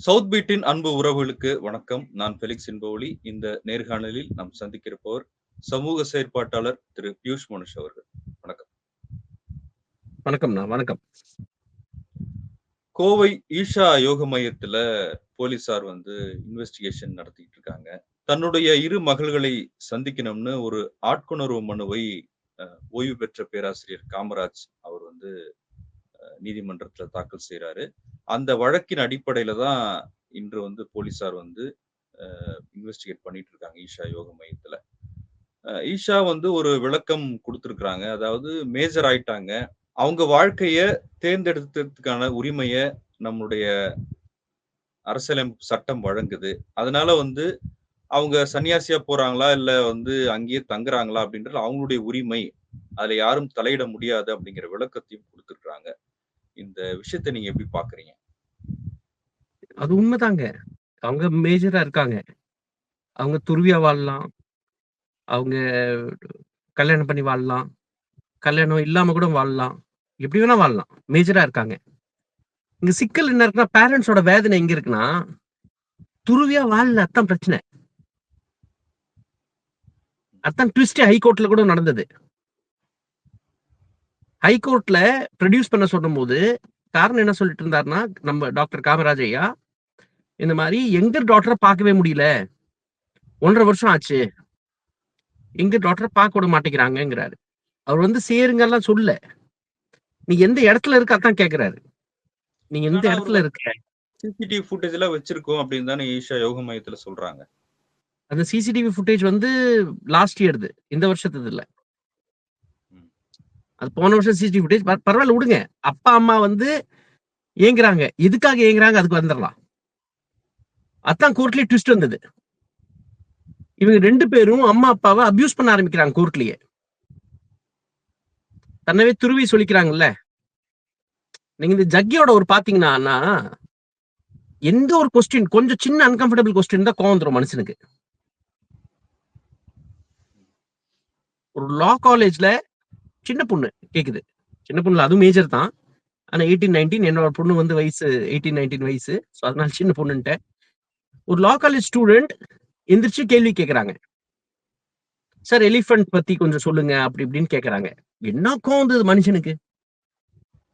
South பீட்டின் அன்பு உறவுகளுக்கு வணக்கம். நான் ஃபெலிக்ஸ் என்பவழி இந்த நேர்காணலில் நாம் சந்திக்கிருப்பவர் சமூக செயற்பாட்டாளர் திரு பியூஷ் மனுஷ் அவர்கள். வணக்கம். வணக்கம்ண்ணா வணக்கம். கோவை ஈஷா யோக மையத்துல போலீசார் வந்து இன்வெஸ்டிகேஷன் நடத்திட்டு இருக்காங்க தன்னுடைய இரு மகள்களை சந்திக்கணும்னு ஒரு ஆட்கொணர்வு மனுவை ஓய்வு பெற்ற பேராசிரியர் காமராஜ் அவர் வந்து நீதிமன்றத்துல தாக்கல் செய்கிறாரு அந்த வழக்கின் அடிப்படையில தான் இன்று வந்து போலீசார் வந்து இன்வெஸ்டிகேட் பண்ணிட்டு இருக்காங்க ஈஷா யோக மையத்துல. ஈஷா வந்து ஒரு விளக்கம் கொடுத்துருக்குறாங்க. அதாவது மேஜர் ஆயிட்டாங்க. அவங்க வாழ்க்கைய தேர்ந்தெடுத்ததுக்கான உரிமைய நம்மளுடைய அரசியலமைப்பு சட்டம் வழங்குது. அதனால வந்து அவங்க சன்னியாசியா போறாங்களா? இல்ல வந்து அங்கேயே தங்குறாங்களா? அப்படின்றது அவங்களுடைய உரிமை. அதுல யாரும் தலையிட முடியாது அப்படிங்கிற விளக்கத்தையும் கொடுத்துருக்குறாங்க. இந்த விஷயத்தை நீங்க எப்படி பாக்குறீங்க? அது உண்மைதாங்க. அவங்க மேஜரா இருக்காங்க. அவங்க துருவியா வாழலாம். அவங்க கல்யாணம் பண்ணி வாழலாம். கல்யாணம் இல்லாம கூட வாழலாம். எப்படி வேணா வாழலாம். மேஜரா இருக்காங்க. இங்க சிக்கல் என்ன இருக்குன்னா பேரண்ட்ஸோட வேதனை எங்க இருக்குன்னா துருவியா வாழல அதான் பிரச்சனை. அதான் ட்விஸ்ட் ஹைகோர்ட்ல கூட நடந்தது. ஹைகோர்ட்ல ப்ரொடியூஸ் பண்ண சொல்லும்போது காரணம் என்ன சொல்லிட்டு இருந்தாருன்னா நம்ம டாக்டர் காமராஜ் ஐயா இந்த மாதிரி எங்க டாக்டரை பார்க்கவே முடியல. ஒன்றரை வருஷம் ஆச்சு. எங்க டாக்டரை பார்க்க விட மாட்டேங்கிறாங்கங்கிறாரு. அவர் வந்து சேருங்கெல்லாம் சொல்ல நீ எந்த இடத்துல இருக்க அதான் கேக்குறாரு. நீங்க எந்த இடத்துல இருக்க? சிசிடிவி ஃபுட்டேஜ் எல்லாம் வச்சிருக்கோம் அப்படின்னு தானே ஈஷா யோக மையத்துல சொல்றாங்க. அந்த சிசிடிவி ஃபுட்டேஜ் வந்து லாஸ்ட் இயர்து இந்த வருஷத்துது இல்ல. அது போன வருஷம் சிசிடிவி ஃபுட்டேஜ் பரவாயில்ல விடுங்க. அப்பா அம்மா வந்து ஏங்குறாங்க. எதுக்காக ஏங்குறாங்க? அதுக்கு வந்துடலாம் அதான் கோர்ட்லயே ட்விஸ்ட் வந்தது. இவங்க ரெண்டு பேரும் அம்மா அப்பாவை அபியூஸ் பண்ண ஆரம்பிக்கிறாங்க கோர்ட்லயே தன்னவே துருவி சொல்லிக்கிறாங்கல்ல. நீங்க இந்த ஜக்கியோட ஒரு பாத்தீங்கன்னா எந்த ஒரு கொஸ்டின் கொஞ்சம் சின்ன அன்கம்ஃபர்டபுள் கொஸ்டின் தான் கோவம் வந்துரும் மனுஷனுக்கு. ஒரு லா காலேஜ்ல சின்ன பொண்ணு கேக்குது. சின்ன பொண்ணுல அதுவும் மேஜர் தான். ஆனா எயிட்டீன் நைன்டீன் என்னோட பொண்ணு வந்து வயசு எயிட்டீன் நைன்டீன் வயசு. ஸோ அதனால சின்ன பொண்ணுன்ட்டேன் ஒரு லா காலேஜ் ஸ்டூடெண்ட் எந்திரிச்சு கேள்வி கேக்குறாங்க. சார் எலிஃபண்ட் பத்தி கொஞ்சம் சொல்லுங்க அப்படி இப்படின்னு கேட்குறாங்க என்ன கோவம் மனுஷனுக்கு?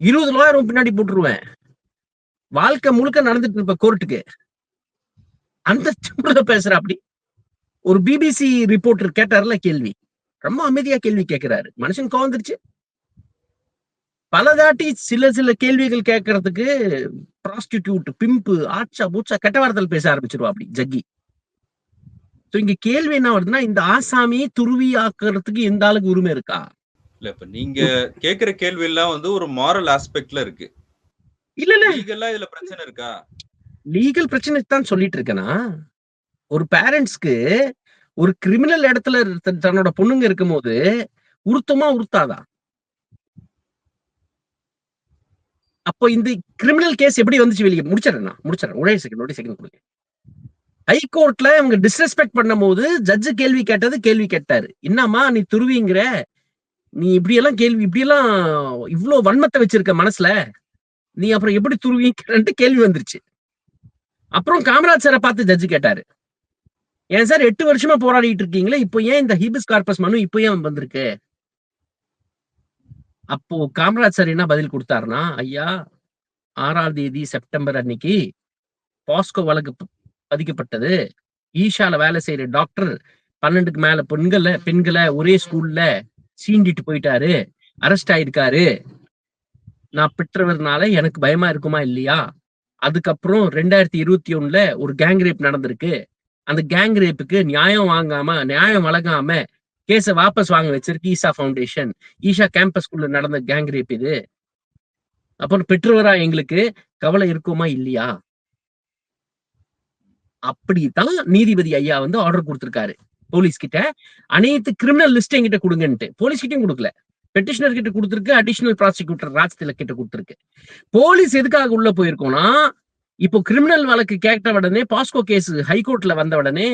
இருபது லாயரும் பின்னாடி போட்டுருவேன். வாழ்க்கை முழுக்க நடந்துட்டு இருப்ப கோர்ட்டுக்கு அந்த பேசுற அப்படி. ஒரு பிபிசி ரிப்போர்ட்டர் கேட்டார்ல கேள்வி. ரொம்ப அமைதியா கேள்வி கேட்கிறாரு மனுஷன் கோவம் வந்துருச்சு. பல தாட்டி சில சில கேள்விகள் கேட்கறதுக்கு ப்ராஸ்டிடியூட் பிம்பு ஆச்சா பூச்சா கெட்ட வார்த்தையில் பேச ஆரம்பிச்சிருவா அப்படி ஜக்கி. So இங்க கேள்வி என்ன வருதுன்னா இந்த ஆசாமியை துருவி ஆக்குறதுக்கு எந்த ஆளுக்கு உரிமை இருக்கா? இல்ல இப்ப நீங்க கேக்குற கேள்வி எல்லாம் வந்து ஒரு மாரல் ஆஸ்பெக்ட்ல இருக்கு. இல்ல இல்ல. லீகலா இதுல பிரச்சனை இருக்கா? லீகல் பிரச்சனை தான் சொல்லிட்டு இருக்கேனா? ஒரு பேரண்ட்ஸ்க்கு ஒரு கிரிமினல் இடத்துல தன்னோட பொண்ணுங்க இருக்கும்போது உருத்தமா உருத்தாதா? அப்போ இந்த கிரிமினல் கேஸ் எப்படி வந்துச்சு வெளியே? முடிச்சிடறேன் நான் முடிச்சிடறேன். ஒரே செகண்ட் ஒரே செகண்ட் கொடுங்க. ஹைகோர்ட்ல இவங்க டிஸ்ரெஸ்பெக்ட் பண்ணும் போது ஜட்ஜு கேள்வி கேட்டது கேள்வி கேட்டாரு. என்னம்மா நீ துருவிங்கிற? நீ இப்படி எல்லாம் கேள்வி இப்படி எல்லாம் இவ்வளவு வன்மத்தை வச்சிருக்க மனசுல? நீ அப்புறம் எப்படி துருவிங்கிறன்ட்டு கேள்வி வந்துருச்சு. அப்புறம் காமராஜ் சாரை பார்த்து ஜட்ஜு கேட்டாரு. ஏன் சார் எட்டு வருஷமா போராடிட்டு இருக்கீங்களே? இப்போ ஏன் இந்த ஹிபிஸ் கார்பஸ் மனு இப்போ ஏன் வந்திருக்கு? அப்போ காமராஜ் சார் என்ன பதில் கொடுத்தாருன்னா ஐயா ஆறாம் தேதி செப்டம்பர் அன்னைக்கு பாஸ்கோ வழக்கு பதிக்கப்பட்டது. ஈஷால வேலை செய்யற டாக்டர் பன்னெண்டுக்கு மேல பெண்களை பெண்களை ஒரே ஸ்கூல்ல சீண்டிட்டு போயிட்டாரு. அரெஸ்ட் ஆயிருக்காரு. நான் பெற்றவர்னால எனக்கு பயமா இருக்குமா இல்லையா? அதுக்கப்புறம் ரெண்டாயிரத்தி இருபத்தி ஒண்ணுல ஒரு கேங் ரேப் நடந்திருக்கு. அந்த கேங் ரேப்புக்கு நியாயம் வாங்காம நியாயம் வழங்காம கேஸ வாபஸ் வாங்க வச்சிருக்கு ஈஷா ஃபவுண்டேஷன் ஈஷா கேம்பஸ்குள்ள நடந்த கேங் ரேப் இது. அப்புறம் பெற்றவரா எங்களுக்கு கவலை இருக்குமா இல்லையா? அப்படித்தான் நீதிபதி ஐயா வந்து ஆர்டர் கொடுத்திருக்காரு. போலீஸ் கிட்ட அனைத்து கிரிமினல் லிஸ்ட் என்கிட்ட கொடுங்கன்ட்டு. போலீஸ் கிட்டயும் கொடுக்கல. பெட்டிஷனர் கிட்ட கொடுத்துருக்கு அடிஷனல் ப்ராசிக்யூட்டர் ராஜ் திலக் கிட்ட கொடுத்துருக்கு. போலீஸ் எதுக்காக உள்ள போயிருக்கோம்னா இப்போ கிரிமினல் வழக்கு கேட்ட உடனே பாஸ்கோ கேஸ் ஹைகோர்ட்ல வந்த உடனே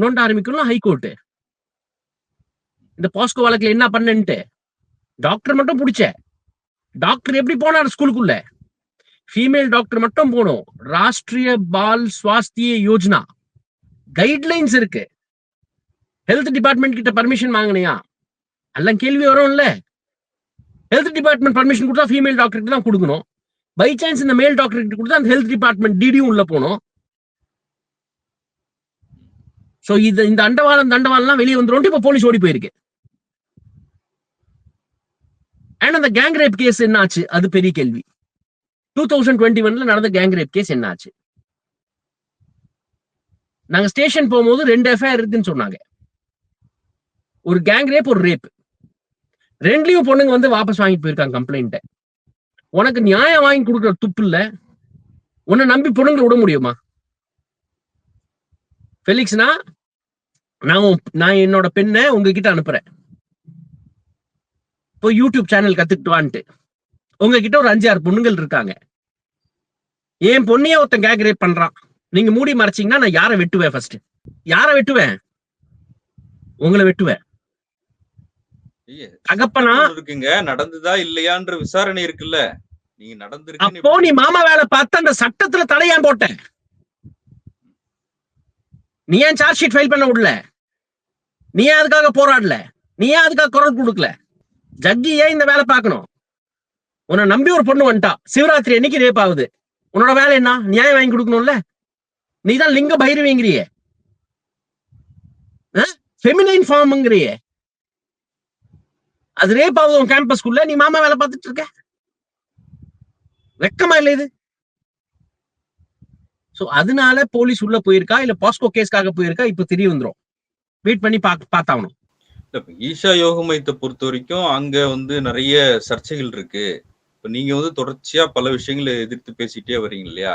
நோண்ட ஆரம்பிக்கணும் ஹைகோர்ட் இந்த பாஸ்கோ வழக்குல என்ன பண்ணன்ட்டு? டாக்டர் மட்டும் பிடிச்ச. டாக்டர் எப்படி போனார் ஸ்கூலுக்குள்ள ஃபீமேல் டாக்டர் மட்டும் போகணும் ராஷ்டிரிய பால் சுவாஸ்திய யோஜனா. கைட்லைன்ஸ் இருக்கு. ஹெல்த் டிபார்ட்மெண்ட் கிட்ட பர்மிஷன் வாங்கினியா? எல்லாம் கேள்வி வரும்ல. ஹெல்த் டிபார்ட்மெண்ட் பர்மிஷன் கொடுத்தா ஃபீமேல் டாக்டருக்கு தான் கொடுக்கணும். பை சான்ஸ் இந்த மேல் டாக்டர் கிட்ட கொடுத்து அந்த ஹெல்த் டிபார்ட்மெண்ட் டிடியும் உள்ள போகணும் சோ இது இந்த அண்டவாளம் தண்டவாளம்லாம் வெளியே வந்துரும் இப்ப போலீஸ் ஓடி போயிருக்கு. அண்ட் அந்த கேங் ரேப் கேஸ் என்ன ஆச்சு? அது பெரிய கேள்வி. டூ தௌசண்ட் டுவெண்ட்டி ஒன்ல நடந்த கேங் ரேப் கேஸ் என்ன ஆச்சு? நாங்க ஸ்டேஷன் போகும்போது ரெண்டு எஃப்ஐஆர் இருக்குன்னு சொன்னாங்க. ஒரு கேங் ரேப் ஒரு ரேப் ரெண்டுலயும் பொண்ணுங்க வந்து வாபஸ் வாங்கிட்டு போயிருக்காங்க கம்ப்ளைண்ட்டை உனக்கு நியாயம் வாங்கி கொடுக்குற துப்பு இல்ல. உன்னை நம்பி பொண்ணுங்களை விட முடியுமா? ஃபெலிக்ஸ்னா நான் நான் என்னோட பெண்ணை உங்ககிட்ட அனுப்புறேன். இப்போ யூடியூப் சேனல் கத்துக்கிட்டு வான்ட்டு. உங்ககிட்ட ஒரு அஞ்சு ஆறு பொண்ணுங்கள் இருக்காங்க. என் பொண்ணையே ஒருத்தன் கேக் ரேப் பண்றான். நீங்க மூடி மறைச்சீங்கன்னா நான் யாரை வெட்டுவேன் ஃபர்ஸ்ட் யாரை வெட்டுவேன்? உங்களை வெட்டுவேன். தகப்பனா? இருக்குங்க நடந்ததா இல்லையான்ற விசாரணை இருக்குல்ல. நீங்க நடந்திருக்குன்னு அப்போ நீ மாமா வேலை பார்த்து அந்த சட்டத்துல தடையான் போட்ட நீ ஏன் சார்ஜ் ஷீட் ஃபைல் பண்ண விடல? நீ ஏன் அதுக்காக போராடல? நீ ஏன் அதுக்காக குரல் கொடுக்கல? ஜக்கி ஏன் இந்த வேலை பார்க்கணும்? உன்னை நம்பி ஒரு பொண்ணு வந்துட்டா. சிவராத்திரி என்னைக்கு ரேப் ஆகுது. உன்னோட வேலை என்ன? நியாயம் வாங்கி கொடுக்கணும்ல? நீ தான் லிங்க பைரவிங்கிறிய. ஃபெமினைன் ஃபார்ம்ங்கிறிய அது ரேப் ஆகுது உன் கேம்பஸ்க்குள்ள நீ மாமா வேலை பார்த்துட்டு இருக்க. வெக்கமா இல்ல இது? சோ அதனால போலீஸ் உள்ள போயிருக்கா? இல்ல பாஸ்கோ கேஸ்க்காக போயிருக்கா? இப்ப தெரிய வந்துரும். வெயிட் பண்ணி பாக் பார்த்தாகணும். ஈஷா யோக மையத்தை பொறுத்த வரைக்கும் அங்க வந்து நிறைய சர்ச்சைகள் இருக்கு. இப்ப நீங்க வந்து தொடர்ச்சியா பல விஷயங்களை எதிர்த்து பேசிட்டே வர்றீங்க இல்லையா?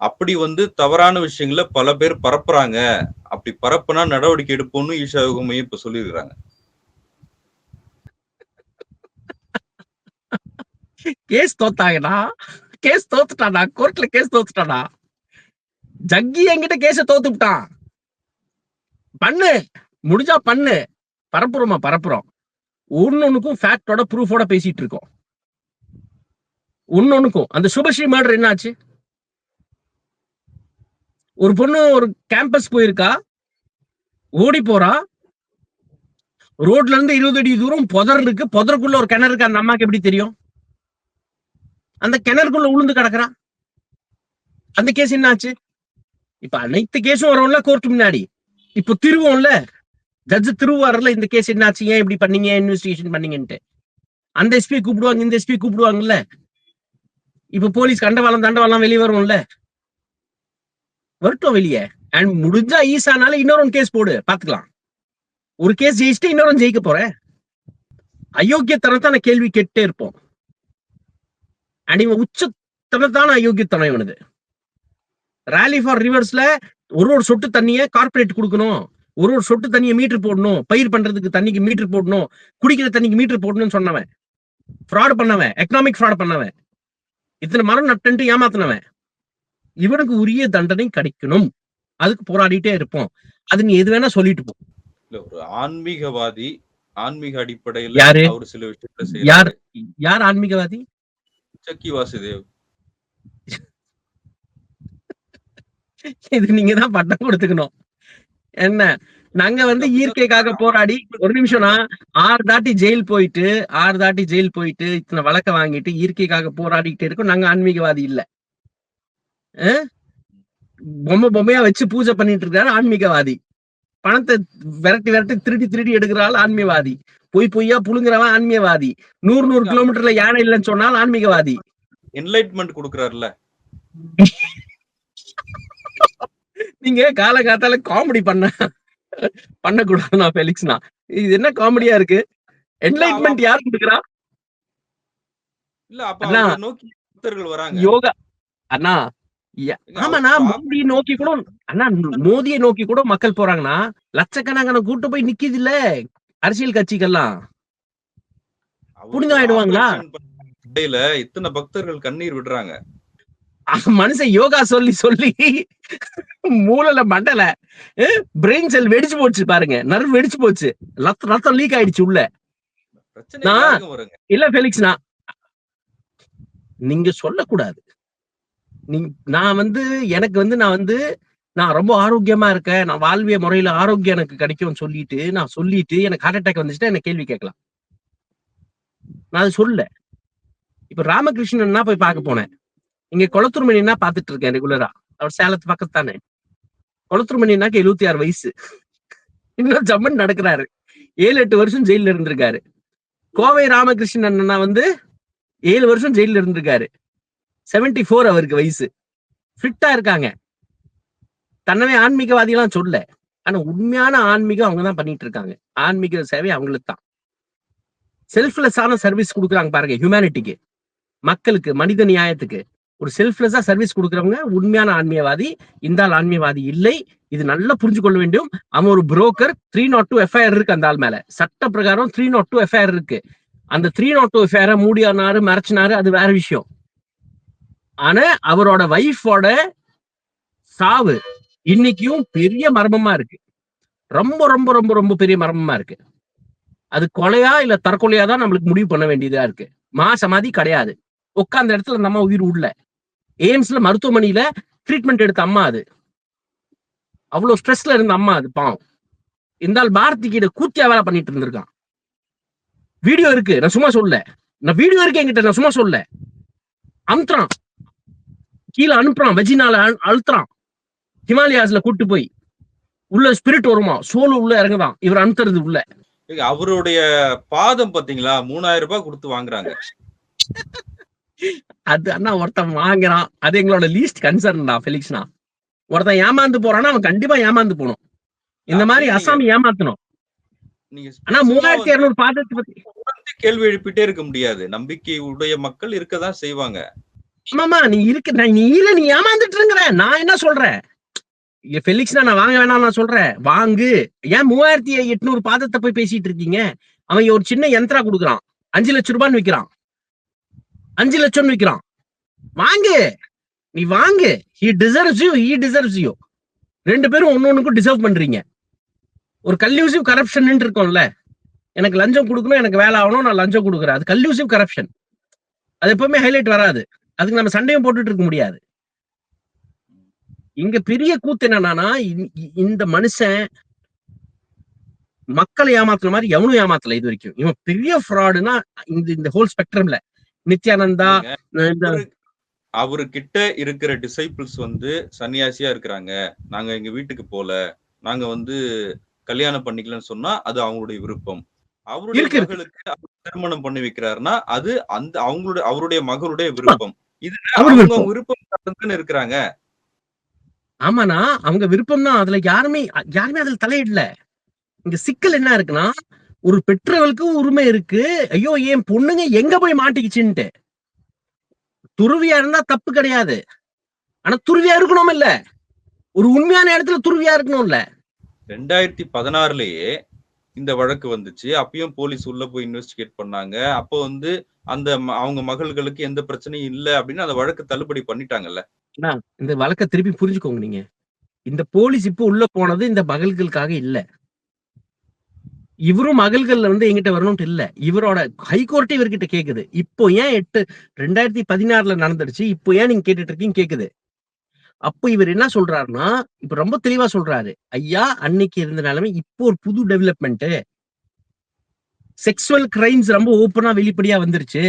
அப்படி வந்து தவறான விஷயங்களை பல பேர் பரப்புறாங்க. அப்படி பரப்புனா நடவடிக்கை எடுப்போம்னு ஈஷா யோக மையம் இப்ப சொல்லியிருக்கிறாங்க. கேஸ் தோத்தாங்கடா. கேஸ் தோத்துட்டாடா கோர்ட்ல கேஸ் தோத்துட்டாடா ஜக்கி என்கிட்ட கேஸ தோத்து விட்டான். பண்ணு. முடிஞ்சா பண்ணு. பரப்புறோமா பரப்புறோம். ஒன்னொன்னுக்கும் ஃபேக்டோட ப்ரூஃபோட பேசிட்டு இருக்கோம். ஒன்னொன்னுக்கும். அந்த சுபஸ்ரீ மர்டர் என்னாச்சு? ஒரு பொண்ணு ஒரு கேம்பஸ் போயிருக்கா. ஓடி போறா. ரோட்ல இருந்து இருபது அடி தூரம் புதர் இருக்கு. புதருக்குள்ள ஒரு கிணறு இருக்கு. அந்த அம்மாக்கு எப்படி தெரியும்? அந்த கிணறுக்குள்ள உளுந்து கிடக்குறான். அந்த கேஸ் என்னாச்சு? இப்ப அனைத்து கேஸும் வரும்ல கோர்ட் முன்னாடி. இப்போ திருவோம்ல ஜட்ஜ் திருவாரல இந்த கேஸ் என்னாச்சு? ஏன் இப்படி பண்ணீங்க? இன்வெஸ்டிகேஷன் பண்ணீங்கன்ட்டு. அந்த எஸ்பி கூப்பிடுவாங்க இந்த எஸ்பி கூப்பிடுவாங்கல்ல. இப்ப போலீஸ் கண்டவாளம் தண்டவாளம் வெளியே வரும்ல. வரட்டும் வெளியே. அண்ட் முடிஞ்சா ஈஸானால இன்னொரு கேஸ் போடு. பாத்துக்கலாம் ஒரு கேஸ் ஜெயிச்சுட்டு இன்னொரு ஜெயிக்க போறேன். அயோக்கியத்தனத்தான கேள்வி கேட்டே இருப்போம். அண்ட் இவன் உச்சத்தனத்தான அயோக்கியத்தனம் இவனுது. ரேலி ஃபார் ரிவர்ஸ்ல ஒரு ஒரு சொட்டு தண்ணிய கார்ப்பரேட் கொடுக்கணும். ஒரு ஒரு சொட்டு தண்ணிய மீட்டர் போடணும். பயிர் பண்றதுக்கு தண்ணிக்கு மீட்டர் போடணும். குடிக்கிற தண்ணிக்கு மீட்டர் போடணும்னு சொன்னவன். ஃப்ராட் பண்ணவன். எக்கனாமிக் ஃப்ராட் பண்ணவன். இத்தனை மரம் நட்டுன்ட்டு ஏமாத்தினவன். இவனுக்கு உரிய தண்டனை கிடைக்கணும். அதுக்கு போராடிட்டே இருப்போம். அது நீ எது வேணா சொல்லிட்டு போ. இல்ல ஒரு ஆன்மீகவாதி ஆன்மீக அடிப்படையில யாரு? அவர் சில விஷயங்களை யார்? யார் ஆன்மீகவாதி? சக்கி வாசுதேவ். இது நீங்க தான் பட்டம் கொடுத்துக்கணும். என்ன? நாங்க வந்து இயற்கைக்காக போராடி ஒரு நிமிஷம்னா ஆறு தாட்டி ஜெயில் போயிட்டு ஆறு தாட்டி ஜெயில் போயிட்டு இத்தனை வழக்க வாங்கிட்டு இயற்கைக்காக போராடிக்கிட்டே இருக்கோம். நாங்க ஆன்மீகவாதி இல்ல. பொம்மை பொம்மையா வச்சு பூஜை பண்ணிட்டு இருக்காரு ஆன்மீகவாதி. பணத்தை விரட்டி விரட்டி திருடி திருடி எடுக்கிறாள் ஆன்மீகவாதி. பொய் பொய்யா புழுங்குறவன் ஆன்மீகவாதி. நூறு நூறு கிலோமீட்டர்ல யானை இல்லைன்னு சொன்னால் ஆன்மீகவாதி. என்லைட்மெண்ட் கொடுக்கறாருல நீங்க காலகாத்தால காமெடி பண்ண பண்ணக்கூடாது நான் ஃபெலிக்ஸ்னா இது என்ன காமெடியா இருக்கு? என்லைட்மெண்ட் யார் கொடுக்குறா? இல்ல அப்ப நோக்கி பக்தர்கள் வராங்க. யோகா. அண்ணா ஆமாண்ணா அவர் மோடி நோக்கி கூட அண்ணா மோதியை நோக்கி கூட மக்கள் போறாங்கன்னா லட்சக்கணக்கான கூட்டு போய் நிக்குது இல்ல அரசியல் கட்சிகள்லாம். அவர் புனிதம் ஆயிடுவாங்களா? இத்தனை பக்தர்கள் கண்ணீர் விடுறாங்க. மனுஷன் யோகா சொல்லி சொல்லி மூளைல மண்டல பிரெயின் செல் வெடிச்சு போச்சு பாருங்க. நர்வ் வெடிச்சு போச்சு. ரத்தம் ரத்தம் லீக் ஆயிடுச்சு உள்ள. நான் இல்ல ஃபெலிக்ஸ்னா நீங்க சொல்லக்கூடாது. நீ நான் வந்து எனக்கு வந்து நான் வந்து நான் ரொம்ப ஆரோக்கியமா இருக்கேன். நான் வாழ்விய முறையில ஆரோக்கியம் எனக்கு கிடைக்கும்னு சொல்லிட்டு நான் சொல்லிட்டு எனக்கு ஹார்ட் அட்டாக் வந்துச்சுன்னா என்ன கேள்வி கேட்கலாம். நான் அது சொல்ல இப்ப ராமகிருஷ்ணன்னா போய் பார்க்க போனேன்? இங்க குளத்தூர்மணினா பாத்துட்டு இருக்கேன் ரெகுலரா அவர் சேலத்து பக்கத்து தானே? குளத்தூர்மணினாக்கு எழுபத்தி ஆறு வயசு. இன்னும் ஜம்மன் நடக்கிறாரு. ஏழு எட்டு வருஷம் ஜெயில இருந்திருக்காரு. கோவை ராமகிருஷ்ணன் அண்ணா வந்து ஏழு வருஷம் ஜெயில இருந்திருக்காரு. 74 ஃபோர் அவருக்கு வயசு. ஃபிட்டா இருக்காங்க. தன்னவே ஆன்மீகவாதிலாம் சொல்ல ஆனா உண்மையான ஆன்மீகம் அவங்க தான் பண்ணிட்டு இருக்காங்க ஆன்மீக சேவை அவங்களுக்கு தான் செல்ஃப்லெஸ்ஸான சர்வீஸ் கொடுக்குறாங்க பாருங்க ஹியூமனிட்டிக்கு மக்களுக்கு மனித நியாயத்துக்கு. ஒரு செல்ஃப்லெஸ்ஸா சர்வீஸ் கொடுக்குறவங்க உண்மையான ஆன்மீகவாதி இந்த ஆள் ஆன்மீகவாதி இல்லை. இது நல்லா புரிஞ்சு கொள்ள வேண்டும். அவன் ஒரு broker three naught two FIR இருக்கு அந்த ஆள் மேல. சட்ட பிரகாரம் த்ரீ நாட் டூ எஃப்ஐஆர் இருக்கு. அந்த த்ரீ நாட் டூ எஃப்ஐஆர் மூடியானாரு மறைச்சினாரு அது வேற விஷயம். ஆனா அவரோட வைஃபோட சாவு இன்னைக்கும் பெரிய மர்மமா இருக்கு. ரொம்ப ரொம்ப ரொம்ப ரொம்ப பெரிய மர்மமா இருக்கு. அது கொலையா இல்ல தற்கொலையா தான் நம்மளுக்கு முடிவு பண்ண வேண்டியதா இருக்கு. மா சமாதி கிடையாது. உட்காந்த இடத்துல அந்த அம்மா உயிர் உள்ள எய்ம்ஸ்ல மருத்துவமனையில ட்ரீட்மெண்ட் எடுத்த அம்மா அது. அவ்வளவு ஸ்ட்ரெஸ்ல இருந்த அம்மா அது பாவம். இருந்தால் பாரதி கிட்ட கூத்தியா வேலை பண்ணிட்டு இருந்திருக்கான். வீடியோ இருக்கு. நான் சும்மா சொல்ல நான் வீடியோ இருக்கு என்கிட்ட. நான் சும்மா சொல்ல அம்த்ரான் கீழே அனுப்புறான் வெஜினால அழு- அழுத்துறான். ஹிமாலயாஸ்ல கூட்டு போய். உள்ள ஸ்பிரிட் வருமா? சோலு உள்ள இறங்குதான். இவர் அனுத்துறது உள்ள. அவருடைய பாதம் பாத்தீங்களா? மூணாயிரம் ரூபாய் கொடுத்து வாங்குறாங்க. அது அண்ணா ஒருத்தன் வாங்குறான். அது எங்களோட லீஸ்ட் கன்சர்ன்டா ஃபெலிக்ஸ்னா. ஒருத்தன் ஏமாந்து போறான்னா அவன் கண்டிப்பா ஏமாந்து போகணும். இந்த மாதிரி அசாமி ஏமாத்தணும். ஆனா மூவாயிரத்தி இருநூறு பாதத்தை பத்தி கேள்வி எழுப்பிட்டே இருக்க முடியாது. நம்பிக்கை உடைய மக்கள் இருக்கதான் செய்வாங்க. ஆமாமா நீ இருக்கு நான் நீ இல்ல நீ ஏமாந்துட்டு இருக்கிற நான் என்ன சொல்றேன்? இங்க ஃபெலிக்ஸ்னா நான் வாங்க வேணாம் நான் சொல்றேன். வாங்கு. ஏன் மூவாயிரத்தி எட்நூறு பாதத்தை போய் பேசிட்டு இருக்கீங்க அவன் ஒரு சின்ன யந்திரா கொடுக்குறான். அஞ்சு லட்சம் ரூபான்னு விக்கிறான். அஞ்சு லட்சம்னு விக்கிறான். வாங்கு. நீ வாங்கு. He deserves you he deserves you ரெண்டு பேரும் ஒன்னு டிசர்வ் பண்றீங்க. ஒரு கல்யூசிவ் கரப்ஷன் இருக்கும்ல. எனக்கு லஞ்சம் கொடுக்கணும் எனக்கு வேலை ஆகணும் நான் லஞ்சம் கொடுக்குறேன். அது கல்யூசிவ் கரப்ஷன் அது எப்பவுமே ஹைலைட் வராது. அதுக்கு நம்ம சண்டையும் போட்டுட்டு இருக்க முடியாது. இங்க பெரிய கூத்து என்னன்னா இந்த மனுஷன் மக்களை ஏமாத்துற மாதிரி எவனும் ஏமாத்தல இது வரைக்கும். இவன் பெரிய ஃப்ராடுனா இந்த இந்த ஹோல் ஸ்பெக்ட்ரம்ல நித்யானந்தா அவரு- கிட்ட இருக்கிற டிசைபிள்ஸ் வந்து சன்னியாசியா இருக்கிறாங்க. நாங்க எங்க வீட்டுக்கு போல. நாங்க வந்து கல்யாணம் பண்ணிக்கலன்னு சொன்னா அது அவங்களுடைய விருப்பம். அவருடைய. மகளுக்கு திருமணம் பண்ணி வைக்கிறாருன்னா அது அந்த அவங்களுடைய அவருடைய மகளுடைய விருப்பம். இது அவங்க விருப்பம். சார்ந்துதானே இருக்கிறாங்க. ஆமாண்ணா அவங்க விருப்பம் தான். அதுல யாருமே யாருமே அதுல தலையிடல. இங்க சிக்கல் என்ன இருக்குன்னா ஒரு பெற்றவர்களுக்கு உரிமை இருக்கு. ஐயோ என் பொண்ணுங்க எங்க போய் மாட்டிக்கிச்சுன்ட்டு. துருவியா இருந்தா தப்பு கிடையாது. ஆனா துருவியா இருக்கணும் இல்ல ஒரு உண்மையான இடத்துல துருவியா இருக்கணும்ல. ரெண்டாயிரத்தி பதினாறுலயே இந்த வழக்கு வந்துச்சு. அப்பயும் போலீஸ் உள்ள போய் இன்வெஸ்டிகேட் பண்ணாங்க. அப்போ வந்து அந்த அவங்க மகள்களுக்கு எந்த பிரச்சனையும் இல்ல அப்படின்னு அந்த வழக்கு தள்ளுபடி பண்ணிட்டாங்கல்ல. இந்த வழக்க திருப்பி புரிஞ்சுக்கோங்க நீங்க. இந்த போலீஸ் இப்போ உள்ள போனது இந்த மகள்களுக்காக இல்ல. இவரும் மகள்கள் வந்து எங்கிட்ட வரணும்ட்டு இல்ல. இவரோட ஹைகோர்ட்டே இவர்கிட்ட கேக்குது. இப்போ ஏன் எட்டு ரெண்டாயிரத்தி பதினாறுல நடந்துடுச்சு இப்போ ஏன் நீங்க கேட்டுட்டு இருக்கீங்க கேக்குது. அப்போ இவர் என்ன சொல்றாருன்னா இப்ப ரொம்ப தெளிவா சொல்றாரு. ஐயா அன்னைக்கு இருந்த நிலைமை இப்போ ஒரு புது டெவலப்மெண்ட் செக்ஸுவல் கிரைம்ஸ் ரொம்ப ஓப்பனா வெளிப்படையா வந்துருச்சு.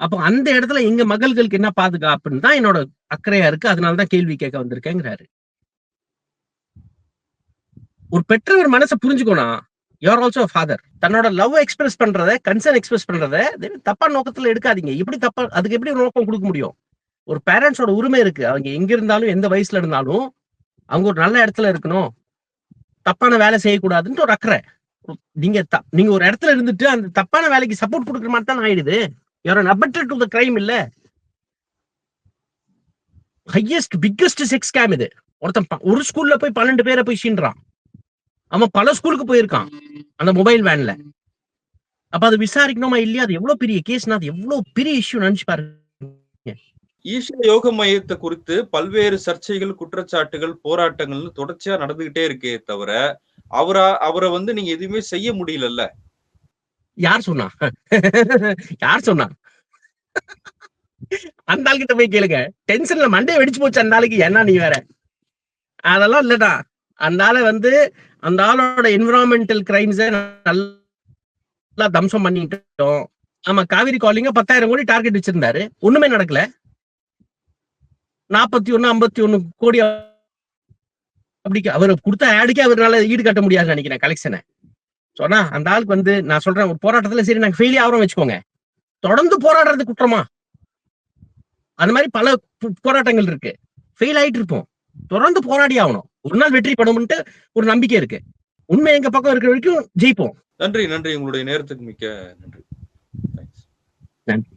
அப்போ அந்த இடத்துல எங்க மகள்களுக்கு என்ன பாதுகாப்புன்னு தான் என்னோட அக்கறையா இருக்கு. அதனாலதான் கேள்வி கேட்க வந்திருக்கேங்கிறாரு. ஒரு பெற்றவர் மனசை புரிஞ்சுக்கணும் யூஆர் ஆல்சோ ஃபாதர் தன்னோட லவ் எக்ஸ்பிரஸ் பண்றத கன்சர்ன் எக்ஸ்பிரஸ் பண்றத தப்பா நோக்கத்துல எடுக்காதீங்க. எப்படி தப்பா அதுக்கு எப்படி ஒரு நோக்கம் கொடுக்க முடியும்? ஒரு பேரண்ட்ஸோட உரிமை இருக்கு. அவங்க எங்க இருந்தாலும் எந்த வயசுல இருந்தாலும் அவங்க ஒரு நல்ல இடத்துல இருக்கணும். தப்பான வேலை செய்யக்கூடாதுன்ட்டு ஒரு அக்கறை. நீங்க நீங்க ஒரு இடத்துல இருந்துட்டு அந்த தப்பான வேலைக்கு சப்போர்ட் கொடுக்குற மாதிரி தான் ஆயிடுது. You are abetted to the crime இல்ல. ஹையஸ்ட் பிக்கஸ்ட் செக்ஸ் ஸ்கேம் இது. ஒருத்தன் ஒரு ஸ்கூல்ல போய் பன்னெண்டு பேரை போய் சீன்றான் அவன் பல ஸ்கூலுக்கு போயிருக்கான் அந்த மொபைல் வேன்ல அப்ப அது விசாரிக்கணுமா இல்லையா? அது எவ்வளவு பெரிய கேஸ்னா அது எவ்வளவு பெரிய இஷ்யூ நினைச்சு பாரு ஈஷா யோக மையத்தை குறித்து பல்வேறு சர்ச்சைகள் குற்றச்சாட்டுகள் போராட்டங்கள்னு தொடர்ச்சியா நடந்துகிட்டே இருக்கே தவிர அவரா அவரை வந்து நீங்க எதுவுமே செய்ய முடியலல்ல. யார் சொன்னா? யார் சொன்னா? அந்த ஆள்கிட்ட போய் கேளுங்க. டென்ஷன்ல மண்டே வெடிச்சு போச்சு அந்த ஆளுக்கு. என்ன நீ வேற. அதெல்லாம் இல்லடா. அந்த ஆளை வந்து அந்த ஆளோட என்விரான்மெண்டல் கிரைம்ஸ நல்லா தம்சம் பண்ணிட்டோம் ஆமா காவிரி காலிங்க பத்தாயிரம் கோடி டார்கெட் வச்சிருந்தாரு. ஒண்ணுமே நடக்கல. நாற்பத்தி ஒண்ணு ஐம்பத்தி ஒண்ணு கோடி அப்படி அவர் கொடுத்த ஆடுக்கே அவரால ஈடு கட்ட முடியாதுன்னு நினைக்கிறேன் கலெக்ஷனை சொன்னா அந்த ஆளுக்கு வந்து நான் சொல்றேன் ஒரு போராட்டத்துல சரி நாங்க ஃபெயிலி ஆகிறோம் வச்சுக்கோங்க. தொடர்ந்து போராடுறது குற்றமா? அந்த மாதிரி பல போராட்டங்கள் இருக்கு. ஃபெயில் ஆயிட்டு இருப்போம். தொடர்ந்து போராடி ஆகணும். ஒரு நாள் வெற்றி படும்ட்டு ஒரு நம்பிக்கை இருக்கு. உண்மை எங்க பக்கம் இருக்கிற வரைக்கும் ஜெயிப்போம். நன்றி நன்றி. உங்களுடைய நேரத்துக்கு மிக்க நன்றி. தேங்க்ஸ் நன்றி.